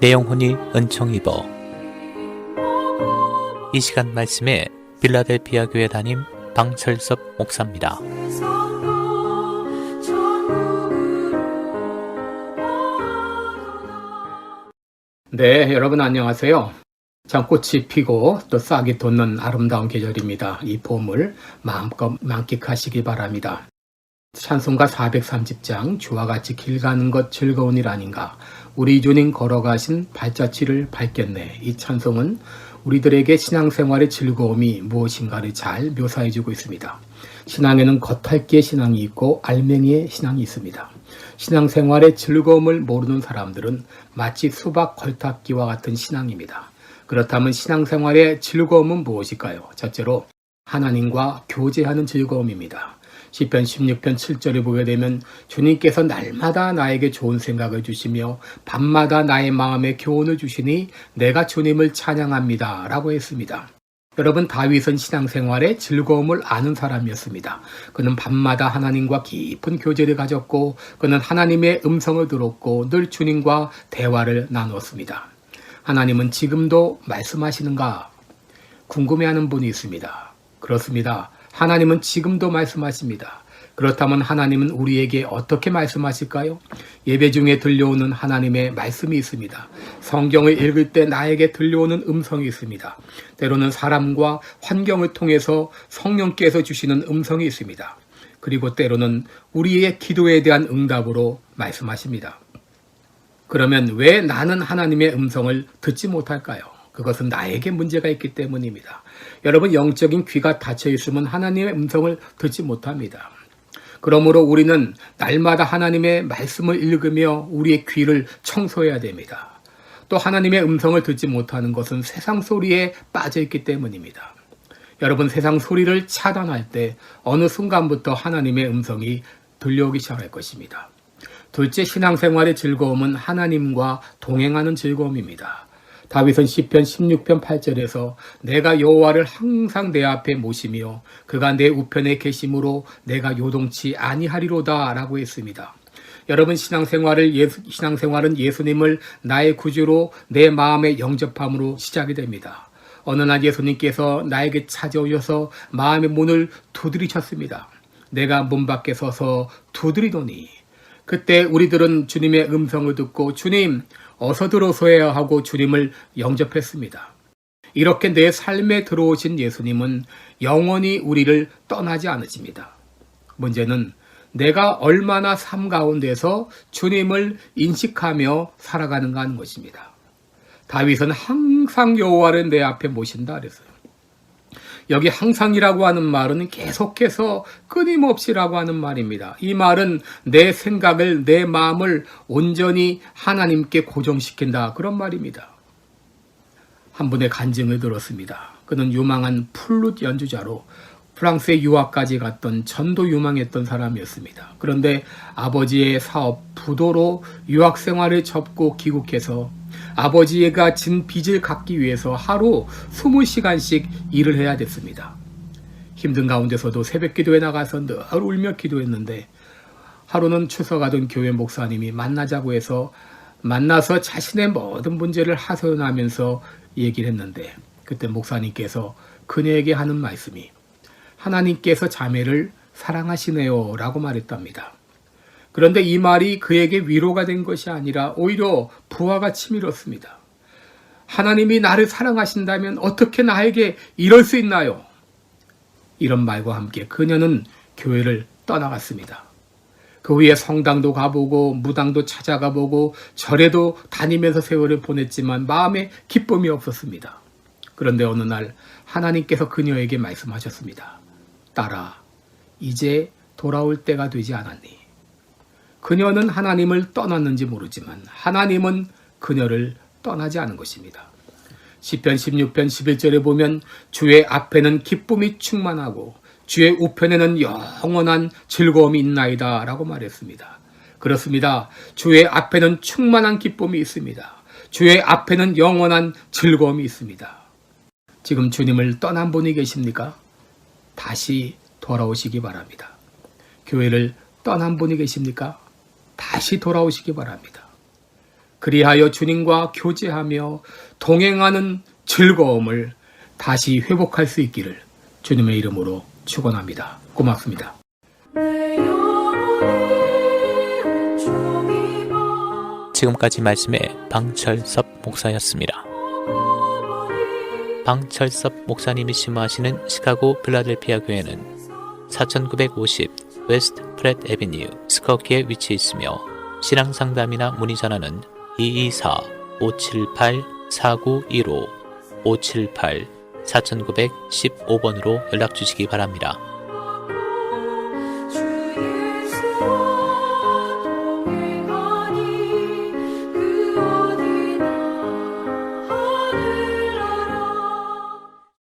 내 영혼이 은총 입어 이 시간 말씀에 빌라델피아 교회 담임 방철섭 목사입니다. 네, 여러분 안녕하세요. 참 꽃이 피고 또 싹이 돋는 아름다운 계절입니다. 이 봄을 마음껏 만끽하시기 바랍니다. 찬송가 430장 주와 같이 길 가는 것 즐거운 일 아닌가 우리 주님 걸어가신 발자취를 밟겠네 이 찬송은 우리들에게 신앙생활의 즐거움이 무엇인가를 잘 묘사해주고 있습니다. 신앙에는 겉핥기의 신앙이 있고 알맹이의 신앙이 있습니다. 신앙생활의 즐거움을 모르는 사람들은 마치 수박 걸타기와 같은 신앙입니다. 그렇다면 신앙생활의 즐거움은 무엇일까요? 첫째로 하나님과 교제하는 즐거움입니다. 시편 16편 7절에 보게 되면 주님께서 날마다 나에게 좋은 생각을 주시며 밤마다 나의 마음에 교훈을 주시니 내가 주님을 찬양합니다. 라고 했습니다. 여러분 다윗은 신앙생활에 즐거움을 아는 사람이었습니다. 그는 밤마다 하나님과 깊은 교제를 가졌고 그는 하나님의 음성을 들었고 늘 주님과 대화를 나누었습니다. 하나님은 지금도 말씀하시는가 궁금해하는 분이 있습니다. 그렇습니다. 하나님은 지금도 말씀하십니다. 그렇다면 하나님은 우리에게 어떻게 말씀하실까요? 예배 중에 들려오는 하나님의 말씀이 있습니다. 성경을 읽을 때 나에게 들려오는 음성이 있습니다. 때로는 사람과 환경을 통해서 성령께서 주시는 음성이 있습니다. 그리고 때로는 우리의 기도에 대한 응답으로 말씀하십니다. 그러면 왜 나는 하나님의 음성을 듣지 못할까요? 그것은 나에게 문제가 있기 때문입니다. 여러분, 영적인 귀가 닫혀 있으면 하나님의 음성을 듣지 못합니다. 그러므로 우리는 날마다 하나님의 말씀을 읽으며 우리의 귀를 청소해야 됩니다. 또 하나님의 음성을 듣지 못하는 것은 세상 소리에 빠져 있기 때문입니다. 여러분, 세상 소리를 차단할 때 어느 순간부터 하나님의 음성이 들려오기 시작할 것입니다. 둘째 신앙생활의 즐거움은 하나님과 동행하는 즐거움입니다. 다윗은 시편 16편 8절에서 내가 여호와를 항상 내 앞에 모시며 그가 내 우편에 계심으로 내가 요동치 아니하리로다라고 했습니다. 여러분 신앙생활을 예수, 신앙생활은 예수님을 나의 구주로 내 마음에 영접함으로 시작이 됩니다. 어느 날 예수님께서 나에게 찾아오셔서 마음의 문을 두드리셨습니다. 내가 문 밖에 서서 두드리더니 그때 우리들은 주님의 음성을 듣고 주님 어서 들어서야 하고 주님을 영접했습니다. 이렇게 내 삶에 들어오신 예수님은 영원히 우리를 떠나지 않으십니다. 문제는 내가 얼마나 삶 가운데서 주님을 인식하며 살아가는가 하는 것입니다. 다윗은 항상 여호와를 내 앞에 모신다 그랬어요. 여기 항상이라고 하는 말은 계속해서 끊임없이라고 하는 말입니다. 이 말은 내 생각을, 내 마음을 온전히 하나님께 고정시킨다. 그런 말입니다. 한 분의 간증을 들었습니다. 그는 유망한 플룻 연주자로 프랑스에 유학까지 갔던 전도 유망했던 사람이었습니다. 그런데 아버지의 사업 부도로 유학 생활을 접고 귀국해서 아버지가 진 빚을 갚기 위해서 하루 20시간씩 일을 해야 됐습니다. 힘든 가운데서도 새벽 기도에 나가서 늘 울며 기도했는데 하루는 추석하던 교회 목사님이 만나자고 해서 만나서 자신의 모든 문제를 하소연하면서 얘기를 했는데 그때 목사님께서 그녀에게 하는 말씀이 하나님께서 자매를 사랑하시네요 라고 말했답니다. 그런데 이 말이 그에게 위로가 된 것이 아니라 오히려 부하가 치밀었습니다. 하나님이 나를 사랑하신다면 어떻게 나에게 이럴 수 있나요? 이런 말과 함께 그녀는 교회를 떠나갔습니다. 그 후에 성당도 가보고 무당도 찾아가 보고 절에도 다니면서 세월을 보냈지만 마음에 기쁨이 없었습니다. 그런데 어느 날 하나님께서 그녀에게 말씀하셨습니다. 딸아, 이제 돌아올 때가 되지 않았니? 그녀는 하나님을 떠났는지 모르지만 하나님은 그녀를 떠나지 않은 것입니다. 시편 16편 11절에 보면 주의 앞에는 기쁨이 충만하고 주의 우편에는 영원한 즐거움이 있나이다 라고 말했습니다. 그렇습니다. 주의 앞에는 충만한 기쁨이 있습니다. 주의 앞에는 영원한 즐거움이 있습니다. 지금 주님을 떠난 분이 계십니까? 다시 돌아오시기 바랍니다. 교회를 떠난 분이 계십니까? 다시 돌아오시기 바랍니다. 그리하여 주님과 교제하며 동행하는 즐거움을 다시 회복할 수 있기를 주님의 이름으로 축원합니다. 고맙습니다. 지금까지 말씀의 방철섭 목사였습니다. 방철섭 목사님이 심호하시는 시카고 필라델피아 교회는 4950 웨스트 프렛 에비뉴 스커키에 위치해 있으며 신앙 상담이나 문의 전화는 224-578-4915 578 4915번으로 연락 주시기 바랍니다.